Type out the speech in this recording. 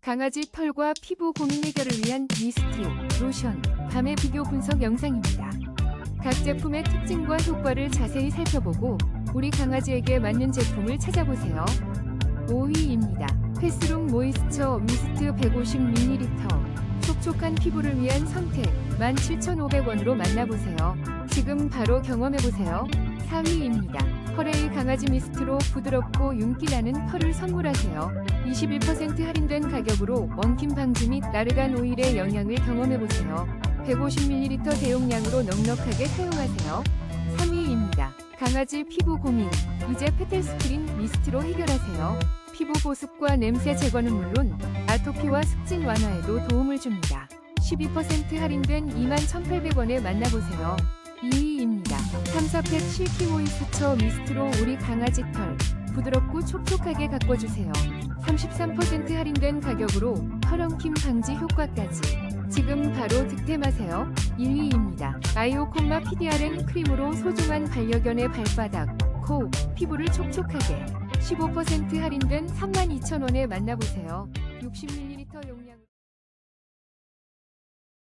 강아지 털과 피부 고민 해결을 위한 미스트, 로션, 밤의 비교 분석 영상입니다. 각 제품의 특징과 효과를 자세히 살펴보고 우리 강아지에게 맞는 제품을 찾아보세요. 5위입니다. 페스룸 모이스처 미스트 150ml. 촉촉한 피부를 위한 선택 17,500원으로 만나보세요. 지금 바로 경험해보세요. 4위입니다. 퍼레이 강아지 미스트로 부드럽고 윤기 나는 털을 선물하세요. 21% 할인된 가격으로 원킴 방지 및 나르간 오일의 영향을 경험해보세요. 150ml 대용량으로 넉넉하게 사용하세요. 3위입니다. 강아지 피부 고민. 이제 페텔스크린 미스트로 해결하세요. 피부 보습과 냄새 제거는 물론 아토피와 습진 완화에도 도움을 줍니다. 12% 할인된 21,800원에 만나보세요. 2위입니다. 3사팩 실키 모이스처 미스트로 우리 강아지 털 부드럽고 촉촉하게 가꿔주세요. 33% 할인된 가격으로 털엉킴 방지 효과까지 지금 바로 득템하세요. 1위입니다. 아이오콤마 PDRN 크림으로 소중한 반려견의 발바닥, 코, 피부를 촉촉하게 15% 할인된 32,000원에 만나보세요. 60ml 용량